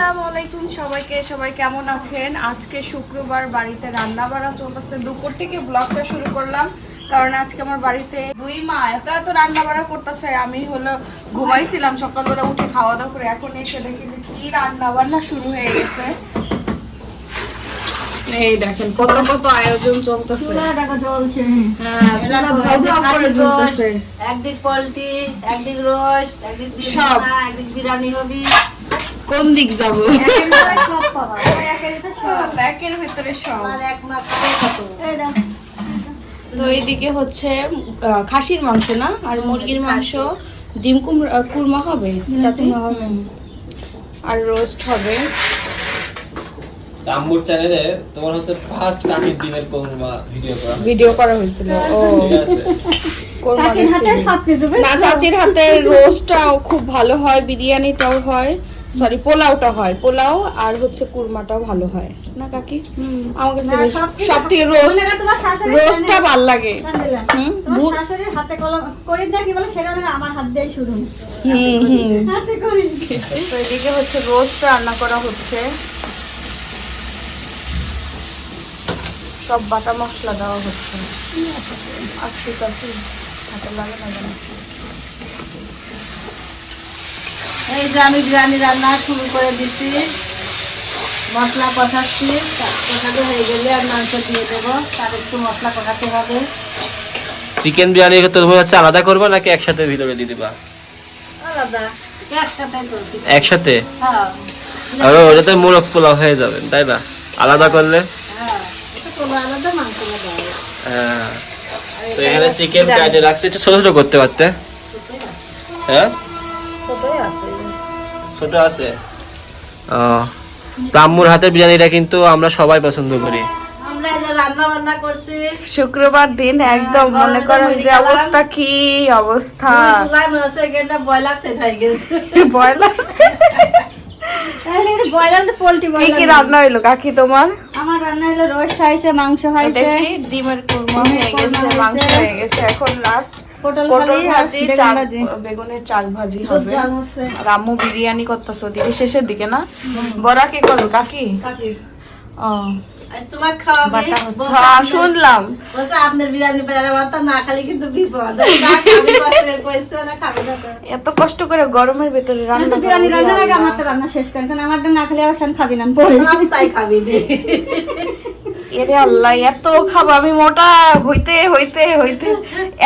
আসসালামু আলাইকুম সবাইকে সবাই কেমন আছেন? আজকে শুক্রবার বাড়িতে রান্না বাড়া চলতেছে। দুপুর থেকে ব্লগটা শুরু করলাম কারণ আজকে আমার বাড়িতে দুই মা এত এত রান্না বাড়া করতেছে। আমি হলো ঘুমাইছিলাম সকালবেলা উঠে খাওয়া দাওয়া করে এখন এসে দেখি যে কি রান্না বান্না শুরু হয়ে গেছে। এই দেখেন কত কত আয়োজন চলতেছে। হ্যাঁ। একদিক পোলট্রি একদিক রোস্ট একদিক। বিরিয়ানি একদিক বিরিয়ানি হবি। কোন দিক যাব? ভিতরে সব। তো এইদিকে হচ্ছে খাসির মাংস না? আর মুরগির মাংস? ডিম কুমড়া কুরমা হবে? চাচি আর রোস্ট হবে? আম্মুর চ্যানেলে তোমার হচ্ছে ফার্স্ট কাকির ডিমের কোরমা ভিডিও করা হয়েছে। ভিডিও করা হয়েছিল ও। কোরমা। না চাচির হাতে রোস্টটাও খুব ভালো হয় বিরিয়ানিটাও হয়। সরি পোলাওটা হয়। পোলাও আর হচ্ছে কুরমাটাও ভালো হয়। না কাকি? আমাকে না, সব থেকে- রোস্ট রোস্টটা ভালো লাগে। হুম, তোমার শাশুড়ির হাতে কলম করে দেয় কি বলে? সেটা আমার হাত দিয়ে শুরু। হুম হুম। হাতে করি তো এদিকে হচ্ছে রোস্ট রান্না করা হচ্ছে। সব বাটা মশলা দেওয়া হচ্ছে। আস্তে আস্তে হাতে লাগে না যেন। এই যে আমি বিরিয়ানি রান্না শুরু করে দিচ্ছি মশলা কষাচ্ছি কষাতে হয়ে গেলে আর মাংস দিয়ে দেবো। তার একটু মশলা কষাতে হবে। চিকেন বিরিয়ানি তো তুমি হচ্ছে আলাদা করবে নাকি একসাথে ভিতরে দিয়ে দিবা? আলাদা একসাথে করছি। একসাথে? হ্যাঁ। আর ওটাতে মোরগ পোলাও হয়ে যাবে তাই না? আলাদা করলে? হ্যাঁ হবে। হ্যাঁ তো এখানে চিকেন কাটে রাখছে একটু ছোট ছোট করতে পারতে? হ্যাঁ? ছোট আছে। ও হাতের বিরিয়ানিটা কিন্তু আমরা সবাই পছন্দ করি। আমরা এই যে রান্না বান্না করছি। শুক্রবার দিন একদম হ্যাঁ, মনে গরমে করো মুড়ি যে অবস্থা কি অবস্থা? মনে হয়ে কি কি রান্না হইল কাকি তোমার? আমার রান্না হলো রোস্ট হয়েছে মাংস হয়েছে। দেখি ডিমের কুরমা হয়ে গেছে মাংস হয়ে গেছে। এখন লাস্ট পটল পটল ভাজি আর ভাজি বেগুন চাল বেগুনের চাল ভাজি দুধ হবে। হচ্ছে আর আম্মু বিরিয়ানি করতেছো দিকে শেষের দিকে না? বড়া কি করো কাকি? ও। হ্যাঁ আপনার- শুনলাম। এত কষ্ট করে গরমের ভেতরে রান্না করি। আমার রান্না শেষ করেন কারণ আমারটা না খেলে আবার খাবি না তাই খাবি। এরে আল্লাহ এত খাব আমি মোটা হইতে হইতে হইতে।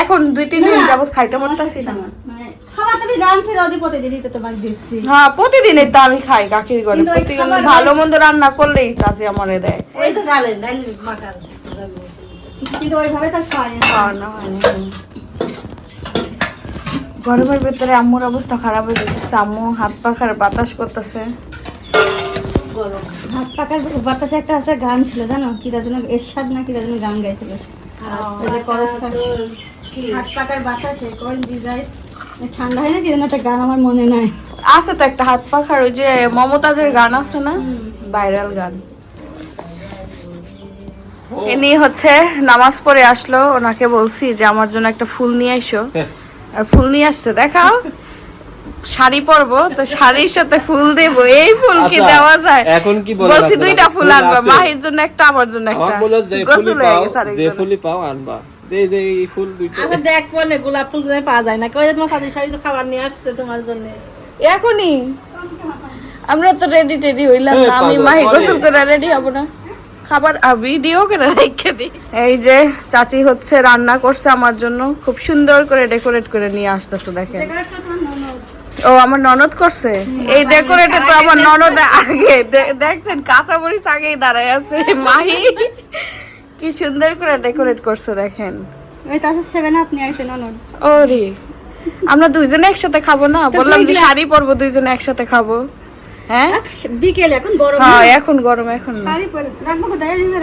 এখন দুই তিন দিন যাবত খাইতে না। মানে খাবার তুমি রাঁধছি রোজই প্রতিদিনই তো তোমার দিচ্ছি। হ্যাঁ প্রতিদিনই তো আমি খাই কাকির ঘরে। প্রতিদিন ভালো মন্দ রান্না করলেই চাচি আমারে দেয়। ওই তো ডালেন ডালি মাখান কিন্তু ওইভাবে তো খাওয়া খাওয়া না গরমের ভেতরে আম্মুর অবস্থা খারাপ হয়ে যাচ্ছে আম্মু হাত পাখার বাতাস করতেছে। গরম। হাত পাকার বাতাসে একটা আছে গান ছিল জানো? কিরা যেন এরশাদ না কিরা যেন গান গাইছিল। কি? হাত পাকার বাতাসে দিদায় ঠান্ডা হয় না কি যেন? একটা গান আমার মনে নাই। আছে তো একটা হাত পাখার ওই যে মমতাজের গান আছে না? ভাইরাল গান। ইনি হচ্ছে নামাজ পড়ে আসলো ওনাকে বলছি যে আমার জন্য একটা ফুল নিয়ে এসো আর ফুল নিয়ে আসছে দেখাও। শাড়ি পরবো তো শাড়ির সাথে ফুল দেব এই ফুল কি আচ্ছা, দেওয়া যায়? এখন কি বলে বলছি দুইটা ফুল আনবা মাহির জন্য একটা আমার জন্য একটা। যে গোসল ফুলই হয়ে পাও গেছে যে ফুলই পাও আনবা। যে যে এই ফুল দুইটা আচ্ছা গোলাপ ফুল কোথায় পাওয়া যায় না। কই তোমার সাথে শাড়ি তো খাবার নিয়ে আসছে তোমার জন্য। এখনই? আমরা তো রেডি টেডি হইলাম না আমি মাহি গোসল করে রেডি হব না। খাবার ভিডিও করে রেখে দিই। এই যে চাচি হচ্ছে রান্না করছে আমার জন্য। খুব সুন্দর করে ডেকোরেট করে নিয়ে আসতেছে দেখেন। ও আমার ননদ করছে? এই ডেকোরেটে তো আমার ননদ আগে। দেখছেন কাঁচা মরিচ আগেই দাঁড়ায় আছে মাহি। কি সুন্দর করে ডেকোরেট করছে দেখেন। ওই সেভেন আপনি ওরে আমরা দুইজনে একসাথে খাব না? বললাম যে শাড়ি পরবো দুইজনে একসাথে খাব। হ্যাঁ? বিকেল এখন গরম হ্যাঁ এখন গরম এখন শাড়ি পরে রাখব কোথায়? এনে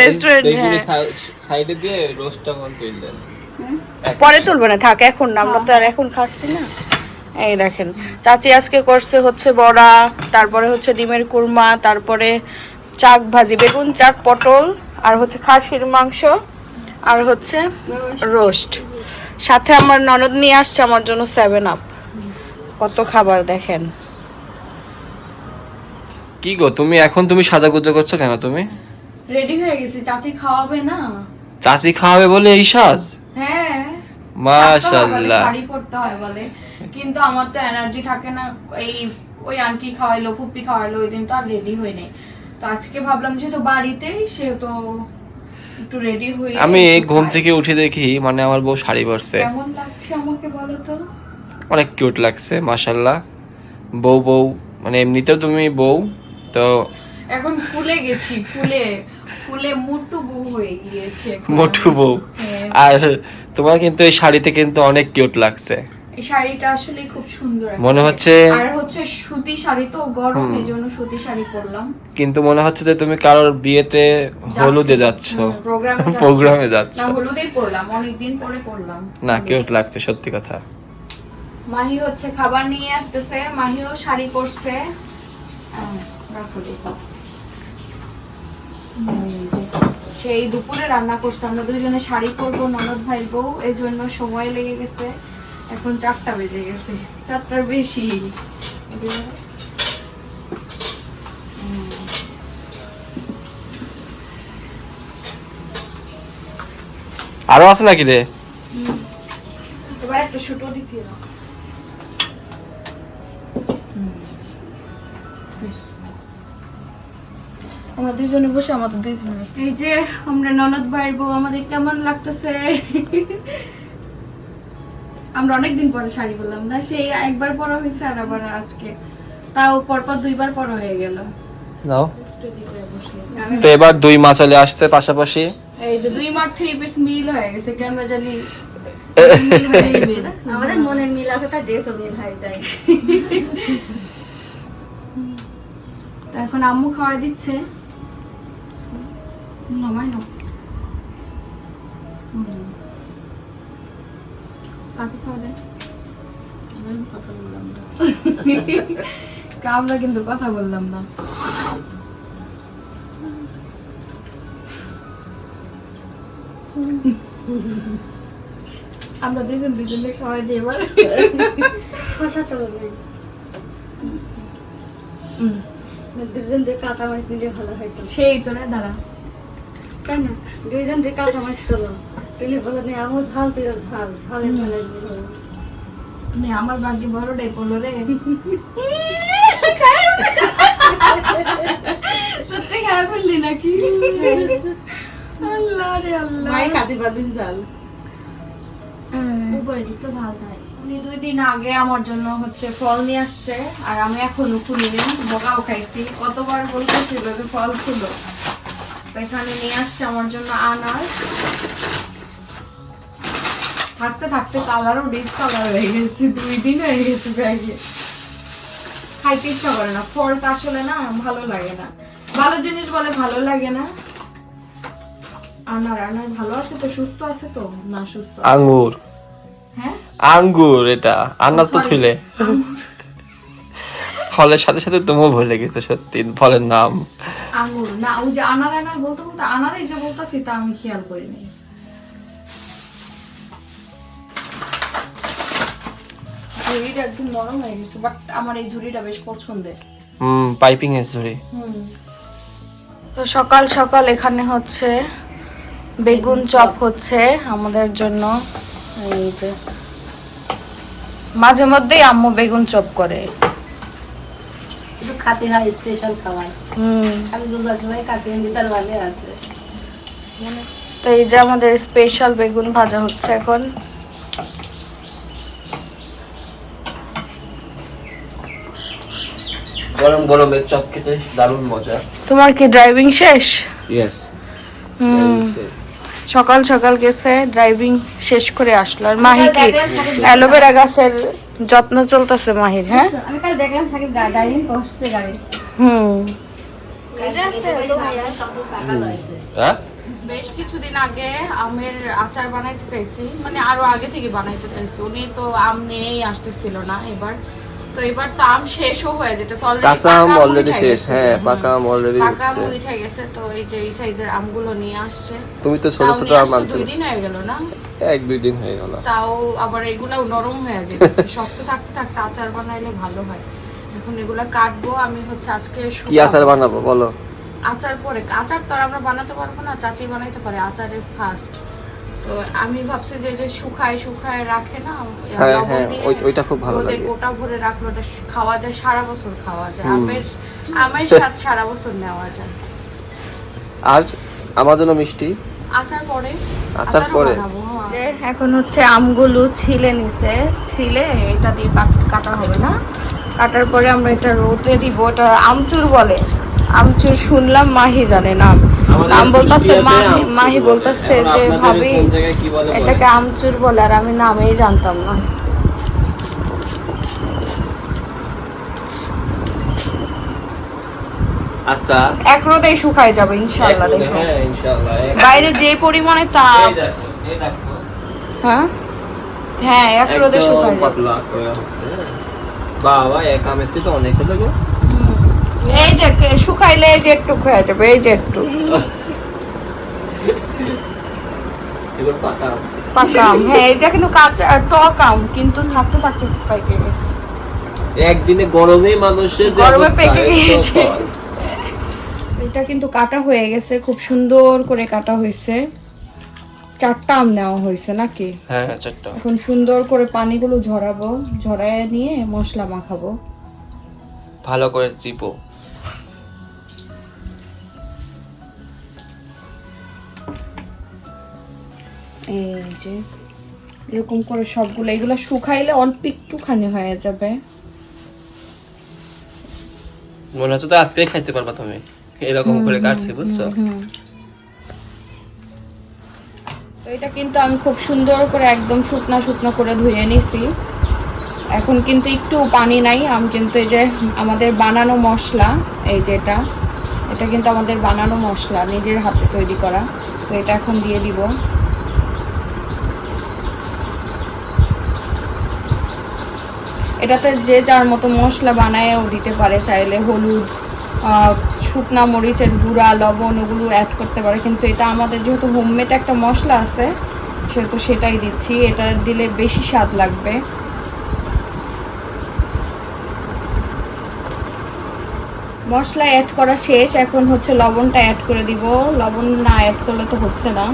রেস্টুরেন্ট হ্যাঁ। সাইডে দিয়ে রোস্টটা কোন তুললেন? পরে তুলবে না থাক এখন আমরা তো আর এখন খাচ্ছি না। এই দেখেন চাচি আজকে করছে হচ্ছে বড়া তারপরে হচ্ছে ডিমের কুরমা তারপরে চাক ভাজি বেগুন চাক পটল আর হচ্ছে খাসির মাংস আর হচ্ছে রোস্ট। সাথে আমার ননদ নিয়ে আসছে আমার জন্য সেভেন আপ কত খাবার দেখেন। কি গো তুমি এখন তুমি সাজাগুজো করছ কেন তুমি? রেডি হয়ে গেছি চাচি খাওয়াবে না। চাচি খাওয়াবে বলে এই সাজ? হ্যাঁ। মাশাল্লাহ শাড়ি পরতে হয় বলে। কিন্তু আমার তো এনার্জি থাকে না। এই ওই আন্টি খাওয়াইলো ফুপি খাওয়াইলো ওই দিন তো আর রেডি হই নাই। তো আজকে ভাবলাম যেহেতু বাড়িতেই সেহেতু একটু রেডি হয়ে আমি ঘুম থেকে উঠে দেখি মানে আমার বউ শাড়ি পরছে। কেমন লাগছে আমাকে বলো তো? অনেক কিউট লাগছে মাশাল্লাহ বউ বউ মানে এমনিতেও তুমি বউ তো এখন ফুলে গেছি ফুলে। ফুলে মুটু বউ হয়ে গিয়েছে। মোটু বউ। হ্যাঁ। আর তোমার কিন্তু এই শাড়িতে কিন্তু অনেক কিউট লাগছে। এই শাড়িটা আসলে খুব সুন্দর মনে হচ্ছে- আর হচ্ছে সুতি শাড়ি তো গরম সুতি শাড়ি পরলাম। কিন্তু মনে হচ্ছে যে তুমি কারোর বিয়েতে হলুদে যাচ্ছ। প্রোগ্রামে যাচ্ছ। না হলুদেই পরলাম পরে পরলাম। না কিউট লাগছে সত্যি কথা। মাহি হচ্ছে খাবার নিয়ে আসতেছে মাহিও শাড়ি পরছে। আহ, রাখো দেখো। এই যে, সেই দুপুরে রান্না করছে। আমরা দুজনে শাড়ি পরবো ননদ ভাই বউ এই জন্য সময় লেগে গেছে। এখন চারটা বেজে গেছে। চারটার বেশি। আরও আছে নাকি রে? এবার একটা শুটো দিতে হবে। আমরা দুজনে বসে আমাদের দুজনে এই যে আমরা ননদ ভাইয়ের বউ আমাদের কেমন লাগতেছে? আমরা অনেকদিন পরে শাড়ি বললাম না সেই একবার পরা হয়েছে আর আবার আজকে। তাও পরপর দুইবার পরা হয়ে গেল। বসে। তো এবার দুই মাছালে আসছে পাশাপাশি। এই যে দুই মার থ্রি পিস মিল হয়ে গেছে কেন জানি হয়ে গেছে। আমাদের মনের মিল আছে তার ড্রেসও মিল হয়ে যায়। তো এখন আম্মু খাওয়াই দিচ্ছে। নামাই না কাকে খাওয়া দেয় আমরা কিন্তু কথা বললাম না আমরা দুজন দুজনে খাওয়াই দিই এবার শশা তো দুজন যে কাঁচা মাছ দিলে ভালো হয়তো সেই তো রে দাঁড়া তাই না? দুইজন যে কাঁচা মাছ তোলো তুলে বলো নে আমও ঝাল তুইও ঝাল ঝালে ঝালে। মানে আমার ভাগ্যে বড়টাই পড়ল রে। সত্যি খারাপ ফেললি নাকি? আল্লাহ রে আল্লাহ। উপরে দিক ঝাল। দেয়। উনি দুই দিন আগে আমার জন্য হচ্ছে ফল নিয়ে আসছে আর আমি এখনও খুলিনি বকাও খাইছি। কতবার বলতেছিল যে ফল খুলো। এখানে নিয়ে আসছে আমার জন্য আনার। থাকতে থাকতে কালারও ডিসকালার হয়ে গেছে দুই দিন হয়ে গেছে ব্যাগে খাইতে ইচ্ছা করে না ফলটা আসলে না ভালো লাগে না। ভালো জিনিস বলে ভালো লাগে না। আনার আনার ভালো আছে তো সুস্থ আছে তো? না সুস্থ আঙ্গুর। হ্যাঁ? আঙ্গুর এটা আন্না তো sorry. ফলের সাথে সাথে তুমিও ভুলে গেছো সত্যি ফলের নাম। আঙুর না ওই যে আনার আনার বলতে বলতে আনারই যে বলতাছি তা আমি খেয়াল করিনি। ঝুড়িটা একদম নরম হয়ে গেছে বাট আমার এই ঝুড়িটা বেশ পছন্দের। হুম পাইপিং এর ঝুড়ি। তো সকাল সকাল এখানে হচ্ছে বেগুন চপ হচ্ছে আমাদের জন্য। এই যে মাঝে মধ্যেই আম্মু বেগুন চপ করে। একটু খাতে হয় স্পেশাল খাবার আমি সময় দিতে ভালো আছে। তো এই যে আমাদের স্পেশাল বেগুন ভাজা হচ্ছে এখন। গরম গরম এর চপ খেতে দারুণ মজা। তোমার কি ড্রাইভিং শেষ? ইয়েস সকাল সকাল গেছে ড্রাইভিং শেষ করে আসলো। আর মাহি কি? অ্যালোভেরা গাছের যত্ন চলতেছে মাহির হ্যাঁ? আমি কাল দেখলাম সাকিব ড্রাইভিং করছে গাড়ি। হুম। হ্যাঁ? বেশ কিছুদিন আগে আমের আচার বানাইতে চাইছি মানে আরও আগে থেকে বানাইতে চাইছি। উনি তো আম নিয়েই আসতেছিল না এবার। তো এবার তো আম শেষও হয়ে যেতেছে already কাঁচা আম অলরেডি শেষ হ্যাঁ হুম। পাকা আম অলরেডি পাকা আম উঠে গেছে তো এই যে এই সাইজের আমগুলো নিয়ে আসছে। তুমি তো ছোট ছোট আম আনতে দুই দিন হয়ে গেল না? এক দুই দিন হয়ে গেল। তাও আবার এগুলাও নরম হয়ে যেতেছে শক্ত থাকতে থাকতে আচার বানাইলে ভালো হয়। এখন এগুলা কাটবো আমি হচ্ছে আজকে কি আচার বানাবো বলো? আচার পরে আচার তো আমরা বানাতে পারব না চাচি বানাইতে পারে আচারের ফার্স্ট তো আমি ভাবছি যে যে শুকায় শুকায় রাখে না হ্যাঁ, হ্যাঁ, ওইটা খুব ভালো লাগে। গোটা ভরে রাখলে ওটা খাওয়া যায় সারা বছর খাওয়া যায়। আমের আমের স্বাদ সারা বছর নেওয়া যায়। আর আমার জন্য মিষ্টি? আচার পরে। আচার পরে? হ্যাঁ। যে এখন হচ্ছে আমগুলো ছিলে নিছে ছিলে এটা দিয়ে কাটা হবে না। কাটার পরে আমরা এটা রোদে দিব এটা আমচুর বলে। আমচুর শুনলাম মাহি জানে নাম। বলতেছে মাহি বলতেছে যে ভাবি এটাকে আমচুর বলে আর আমি নামেই জানতাম না। আচ্ছা। এক রোদেই শুকায় যাবে ইনশাআল্লাহ দেখো। হ্যাঁ ইনশাআল্লাহ বাইরে যে পরিমাণে তাপ হ্যাঁ? হ্যাঁ এক রোদে শুকায় যাবে। বাবা এক আমের থেকে অনেক হলো গো। এই যে শুকাইলে এই যে একটু হয়ে যাবে এই যে একটু। এবার পাকা আম। হ্যাঁ এটা কিন্তু কাঁচা টক আম কিন্তু থাকতে থাকতে পাইকে গেছে। একদিনে গরমে মানুষের গরমে পেকে গিয়েছে। এটা কিন্তু কাটা হয়ে গেছে খুব সুন্দর করে কাটা হয়েছে। চারটা আম নেওয়া হয়েছে নাকি? হ্যাঁ চারটা। এখন সুন্দর করে পানিগুলো ঝরাবো ঝরায় নিয়ে মশলা মাখাবো। ভালো করে চিপো। এই যে এরকম করে সবগুলো এগুলো শুকাইলে অল্প একটুখানি হয়ে যাবে। মনে হচ্ছে তো আজকেই খাইতে পারবা তুমি। এরকম করে কাটছি বুঝছ? তো এটা কিন্তু আমি খুব সুন্দর করে একদম শুকনা শুকনো করে ধুয়ে নিছি। এখন কিন্তু একটু পানি নাই আমি কিন্তু এই যে আমাদের বানানো মশলা এই যে এটা এটা কিন্তু আমাদের বানানো মশলা নিজের হাতে তৈরি করা। তো এটা এখন দিয়ে দিব। এটাতে যে যার মতো মশলা বানায়ও দিতে পারে চাইলে, হলুদ শুকনা মরিচের গুঁড়া, লবণ, ওগুলো অ্যাড করতে পারে। কিন্তু এটা আমাদের যেহেতু হোমমেড একটা মশলা আছে, সেহেতু সেটাই দিচ্ছি। এটা দিলে বেশি স্বাদ লাগবে। মশলা অ্যাড করা শেষ। এখন হচ্ছে লবণটা অ্যাড করে দিব। লবণ না অ্যাড করলে তো হচ্ছে না।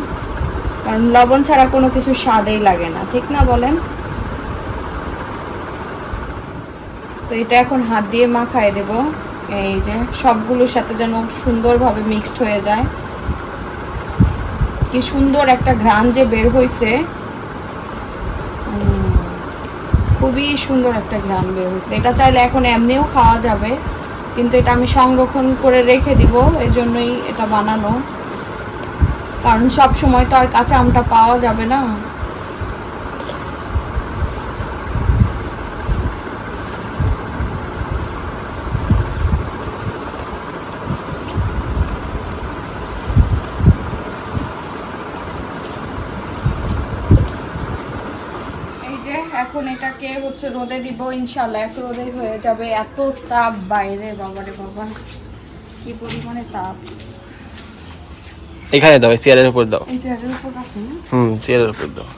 কারণ লবণ ছাড়া কোনো কিছু স্বাদেই লাগে না। ঠিক না বলেন তো এটা এখন হাত দিয়ে মাখায় দেব। এই যে সবগুলোর সাথে যেন সুন্দরভাবে মিক্সড হয়ে যায়। কি সুন্দর একটা ঘ্রাণ যে বের হয়েছে খুবই সুন্দর একটা ঘ্রাণ বের হয়েছে এটা চাইলে এখন এমনিও খাওয়া যাবে, কিন্তু এটা আমি সংরক্ষণ করে রেখে দিব এই জন্যই এটা বানানো। কারণ সব সময় তো আর কাঁচা আমটা পাওয়া যাবে না। এখন এটাকে হচ্ছে রোদে দিব ইনশাল্লাহ এক রোদে হয়ে যাবে এত তাপ। বাইরে বাবারে বাবা। কি পরিমাণে তাপ। এখানে দাও চেয়ারের উপর দাও। চেয়ারের উপর হুম চেয়ারের উপর দাও।